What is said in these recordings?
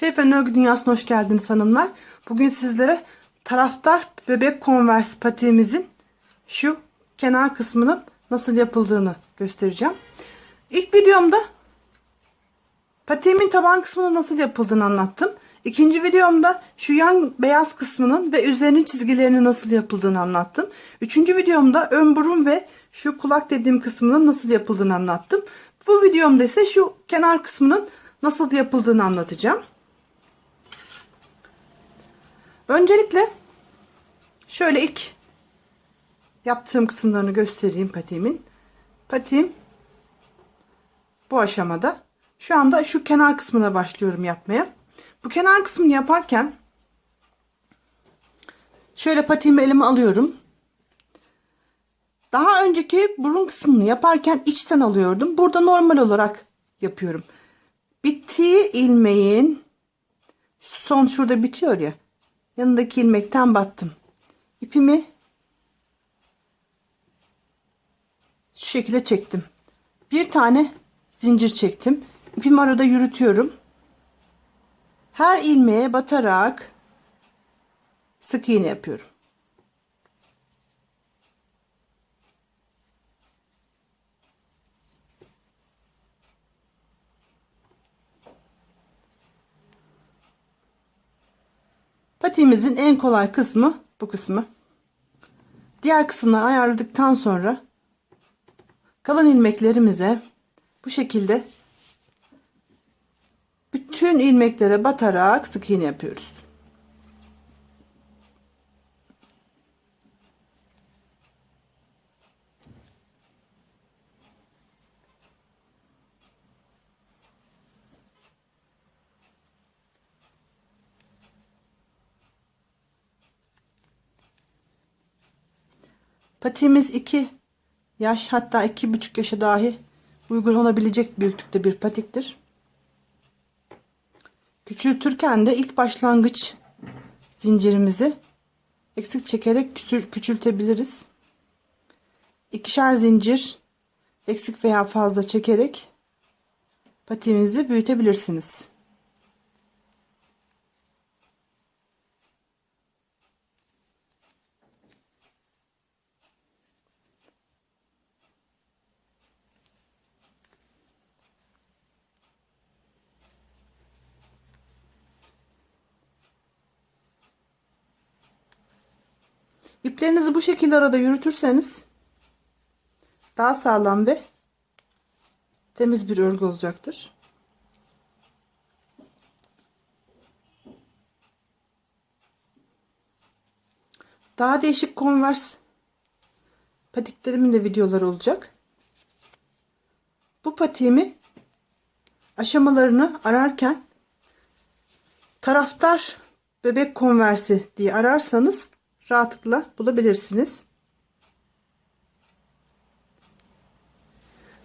Şerife Örgü Dünyası'na hoş geldiniz hanımlar. Bugün sizlere taraftar bebek konvers patiğimizin şu kenar kısmının nasıl yapıldığını göstereceğim. İlk videomda patiğimin taban kısmının nasıl yapıldığını anlattım. İkinci videomda şu yan beyaz kısmının ve üzerinin çizgilerinin nasıl yapıldığını anlattım. Üçüncü videomda ön burun ve şu kulak dediğim kısmının nasıl yapıldığını anlattım. Bu videomda ise şu kenar kısmının nasıl yapıldığını anlatacağım. Öncelikle şöyle ilk yaptığım kısımlarını göstereyim patiğimin. Patiğim bu aşamada. Şu anda şu kenar kısmına başlıyorum yapmaya. Bu kenar kısmını yaparken şöyle patiğimi elime alıyorum. Daha önceki burun kısmını yaparken içten alıyordum. Burada normal olarak yapıyorum. Bittiği ilmeğin son şurada bitiyor ya. Yanındaki ilmekten battım. İpimi şu şekilde çektim. Bir tane zincir çektim. İpimi arada yürütüyorum. Her ilmeğe batarak sık iğne yapıyorum. Patiğimizin en kolay kısmı bu kısmı. Diğer kısımları ayarladıktan sonra kalan ilmeklerimize bu şekilde bütün ilmeklere batarak sık iğne yapıyoruz. Patiğimiz 2 yaş hatta iki buçuk yaşa dahi uygun olabilecek büyüklükte bir patiktir. Küçültürken de ilk başlangıç zincirimizi eksik çekerek küçültebiliriz. İkişer zincir eksik veya fazla çekerek patiğimizi büyütebilirsiniz. İplerinizi bu şekilde arada yürütürseniz daha sağlam ve temiz bir örgü olacaktır. Daha değişik konvers patiklerimin de videoları olacak. Bu patiğimi aşamalarını ararken taraftar bebek konversi diye ararsanız rahatlıkla bulabilirsiniz.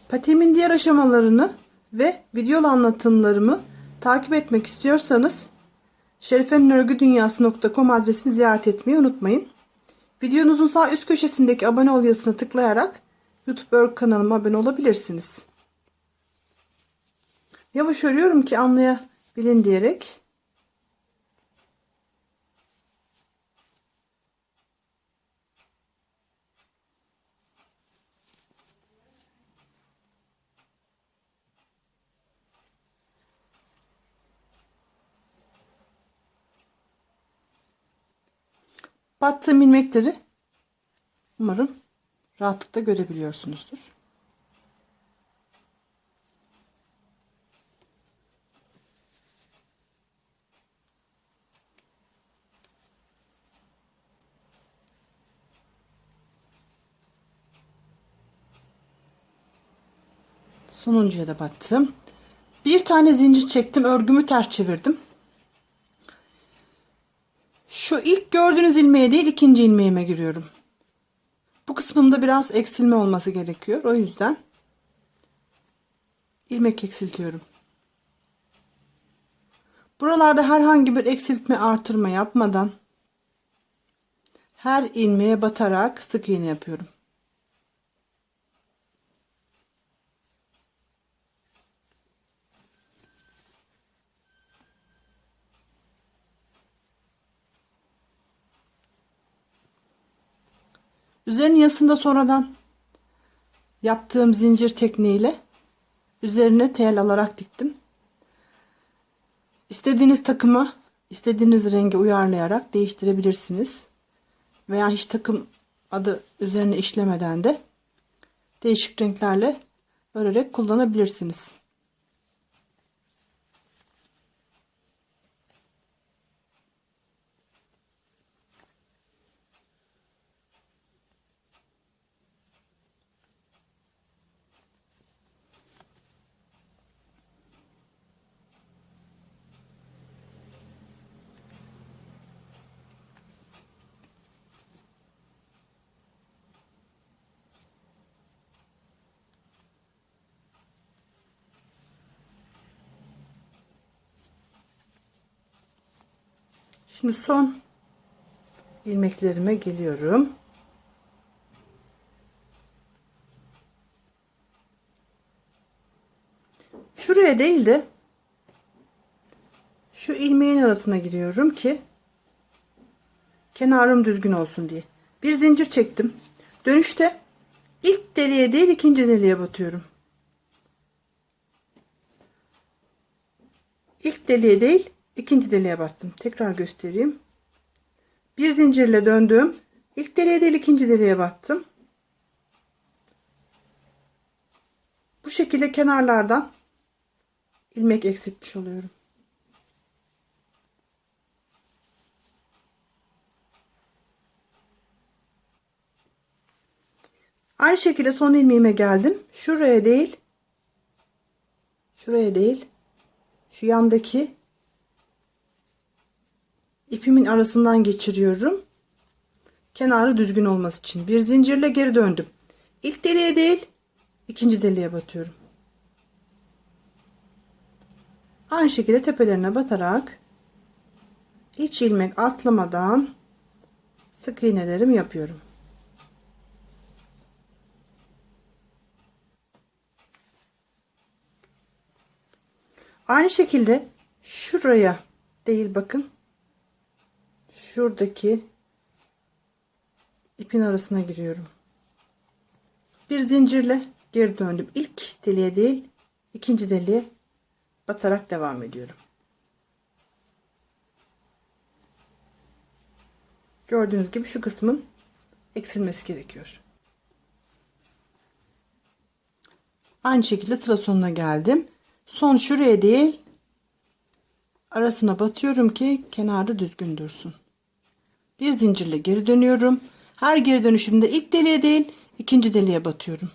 Patiğimin diğer aşamalarını ve videolu anlatımlarımı takip etmek istiyorsanız şerifenörgüdünyası.com adresini ziyaret etmeyi unutmayın. Videonuzun sağ üst köşesindeki abone ol yazısına tıklayarak YouTube örgü kanalıma abone olabilirsiniz. Yavaş örüyorum ki anlayabilin diyerek. Battığım ilmekleri umarım rahatlıkla görebiliyorsunuzdur. Sonuncuya da battım. Bir tane zincir çektim. Örgümü ters çevirdim. Şu gördüğünüz ilmeğe değil ikinci ilmeğime giriyorum. Bu kısmımda biraz eksilme olması gerekiyor. O yüzden ilmek eksiltiyorum. Buralarda herhangi bir eksiltme artırma yapmadan her ilmeğe batarak sık iğne yapıyorum. Üzerinin yasında sonradan yaptığım zincir tekniğiyle üzerine tel alarak diktim. İstediğiniz takımı istediğiniz rengi uyarlayarak değiştirebilirsiniz. Veya hiç takım adı üzerine işlemeden de değişik renklerle örerek kullanabilirsiniz. Şimdi son ilmeklerime geliyorum. Şuraya değil de şu ilmeğin arasına giriyorum ki kenarım düzgün olsun diye. Bir zincir çektim. Dönüşte ilk deliğe değil ikinci deliğe batıyorum. İlk deliğe değil ikinci deliğe battım. Tekrar göstereyim. Bir zincirle döndüm. İlk deliğe değil ikinci deliğe battım. Bu şekilde kenarlardan ilmek eksiltmiş oluyorum. Aynı şekilde son ilmeğime geldim. Şuraya değil. Şuraya değil. Şu yandaki ipimin arasından geçiriyorum. Kenarı düzgün olması için. Bir zincirle geri döndüm. İlk deliğe değil, ikinci deliğe batıyorum. Aynı şekilde tepelerine batarak iç ilmek atlamadan sık iğnelerimi yapıyorum. Aynı şekilde şuraya değil bakın. Şuradaki ipin arasına giriyorum. Bir zincirle geri döndüm. İlk deliğe değil, ikinci deliğe batarak devam ediyorum. Gördüğünüz gibi şu kısmın eksilmesi gerekiyor. Aynı şekilde sıra sonuna geldim. Son şuraya değil arasına batıyorum ki kenarda düzgün dursun. Bir zincirle geri dönüyorum. Her geri dönüşümde ilk deliğe değil ikinci deliğe batıyorum.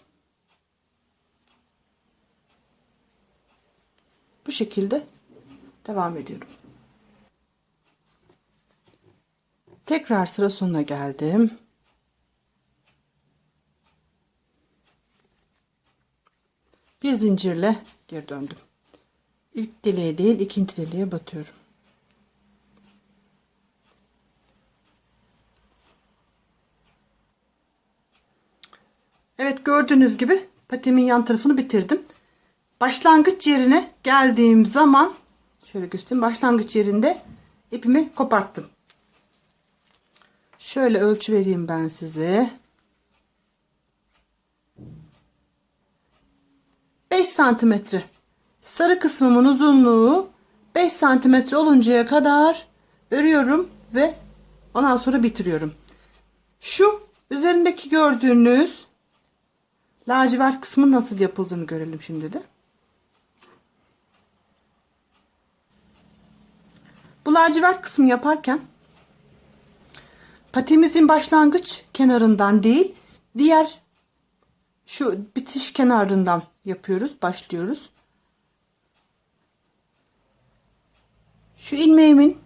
Bu şekilde devam ediyorum. Tekrar sıra sonuna geldim. Bir zincirle geri döndüm. İlk deliğe değil ikinci deliğe batıyorum. Gördüğünüz gibi patimin yan tarafını bitirdim. Başlangıç yerine geldiğim zaman şöyle göstereyim. Başlangıç yerinde ipimi koparttım. Şöyle ölçü vereyim ben size. 5 santimetre. Sarı kısmımın uzunluğu 5 santimetre oluncaya kadar örüyorum ve ondan sonra bitiriyorum. Şu üzerindeki gördüğünüz lacivert kısmın nasıl yapıldığını görelim şimdi de. Bu lacivert kısmı yaparken patimizin başlangıç kenarından değil diğer şu bitiş kenarından yapıyoruz başlıyoruz. Şu ilmeğimin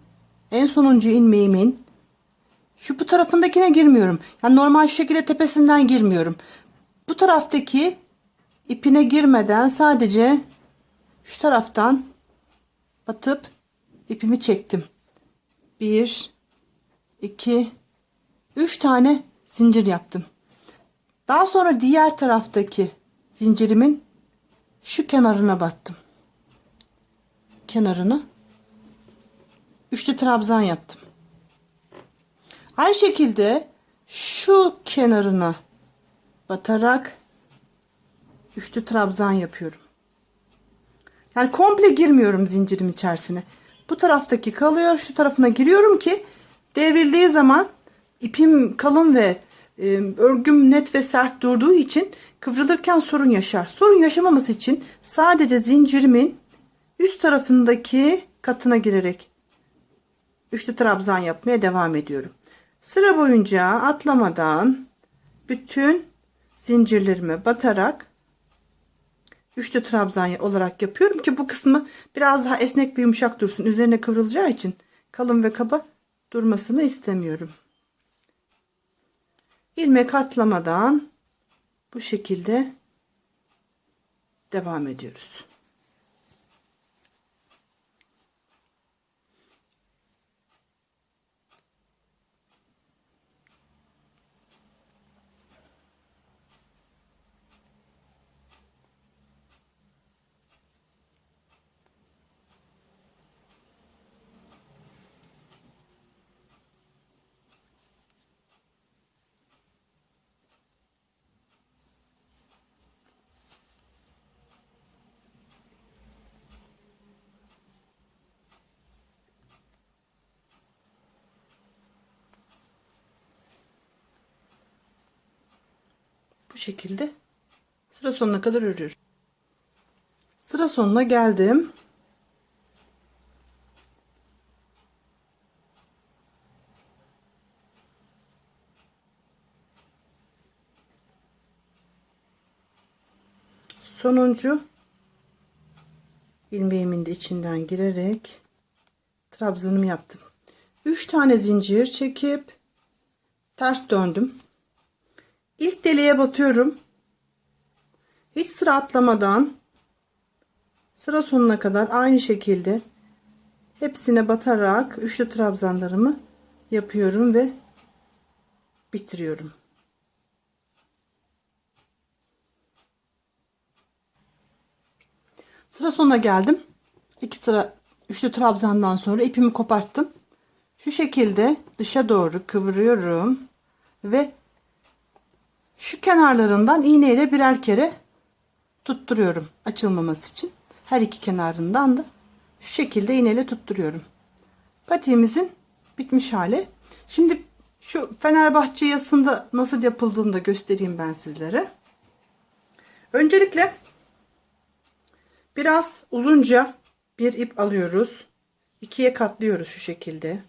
en sonuncu ilmeğimin şu bu tarafındakine girmiyorum. Yani normal şekilde tepesinden girmiyorum bu taraftaki ipine girmeden sadece şu taraftan batıp ipimi çektim. 1 2 3 tane zincir yaptım. Daha sonra diğer taraftaki zincirimin şu kenarına battım. Kenarını üçlü trabzan yaptım. Aynı şekilde şu kenarına batarak üçlü trabzan yapıyorum. Yani komple girmiyorum zincirim içerisine. Bu taraftaki kalıyor. Şu tarafına giriyorum ki devrildiği zaman ipim kalın ve e, örgüm net ve sert durduğu için kıvrılırken sorun yaşar. Sorun yaşamaması için sadece zincirimin üst tarafındaki katına girerek üçlü trabzan yapmaya devam ediyorum. Sıra boyunca atlamadan bütün zincirlerime batarak üçlü trabzan olarak yapıyorum ki bu kısmı biraz daha esnek ve yumuşak dursun. Üzerine kıvrılacağı için kalın ve kaba durmasını istemiyorum. ilmek atlamadan bu şekilde devam ediyoruz. Şekilde sıra sonuna kadar örüyoruz. Sıra sonuna geldim. Sonuncu ilmeğimin de içinden girerek trabzanımı yaptım. 3 tane zincir çekip ters döndüm. İlk deliğe batıyorum. Hiç sıra atlamadan sıra sonuna kadar aynı şekilde hepsine batarak üçlü trabzanlarımı yapıyorum ve bitiriyorum. Sıra sonuna geldim. İki sıra üçlü trabzandan sonra ipimi koparttım. Şu şekilde dışa doğru kıvırıyorum ve şu kenarlarından iğneyle birer kere tutturuyorum açılmaması için. Her iki kenarından da şu şekilde iğneyle tutturuyorum. Patiğimizin bitmiş hali. Şimdi şu Fenerbahçe yasında nasıl yapıldığını da göstereyim ben sizlere. Öncelikle biraz uzunca bir ip alıyoruz. İkiye katlıyoruz şu şekilde.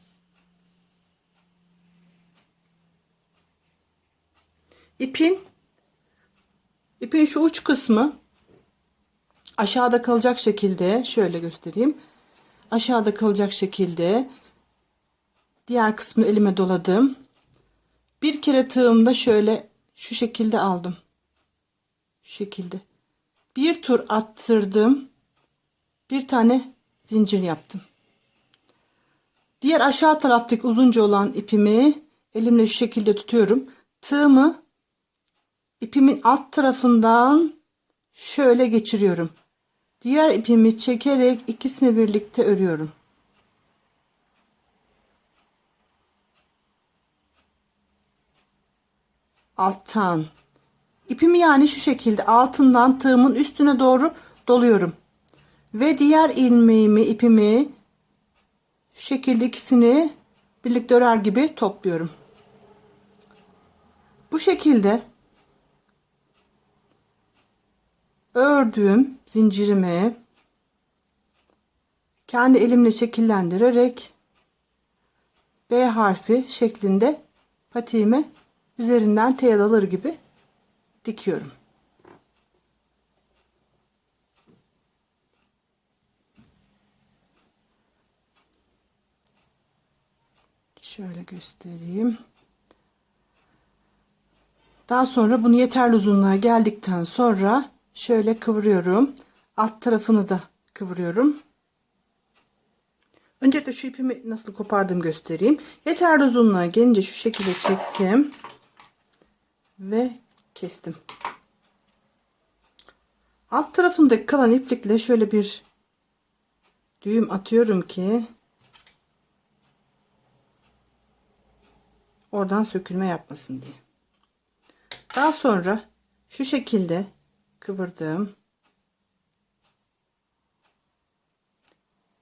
İpin ipin şu uç kısmı aşağıda kalacak şekilde şöyle göstereyim. Aşağıda kalacak şekilde diğer kısmını elime doladım. Bir kere tığımda şöyle şu şekilde aldım. Şu şekilde. Bir tur attırdım. Bir tane zincir yaptım. Diğer aşağı taraftaki uzunca olan ipimi elimle şu şekilde tutuyorum. Tığımı ipimin alt tarafından şöyle geçiriyorum. Diğer ipimi çekerek ikisini birlikte örüyorum. Alttan. İpimi yani şu şekilde altından tığımın üstüne doğru doluyorum. Ve diğer ilmeğimi, ipimi şu şekilde ikisini birlikte örer gibi topluyorum. Bu şekilde ördüğüm zincirimi kendi elimle şekillendirerek B harfi şeklinde patiğimi üzerinden tel alır gibi dikiyorum. Şöyle göstereyim. Daha sonra bunu yeterli uzunluğa geldikten sonra şöyle kıvırıyorum. Alt tarafını da kıvırıyorum. Öncelikle şu ipimi nasıl kopardım göstereyim. Yeterli uzunluğa gelince şu şekilde çektim. Ve kestim. Alt tarafındaki kalan iplikle şöyle bir düğüm atıyorum ki Oradan sökülme yapmasın diye. Daha sonra şu şekilde kıvırdım.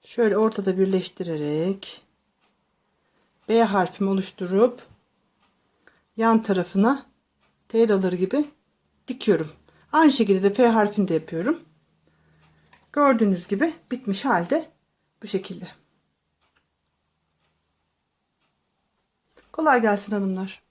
Şöyle ortada birleştirerek B harfimi oluşturup yan tarafına tel alır gibi dikiyorum. Aynı şekilde de F harfini de yapıyorum. Gördüğünüz gibi bitmiş halde bu şekilde. Kolay gelsin hanımlar.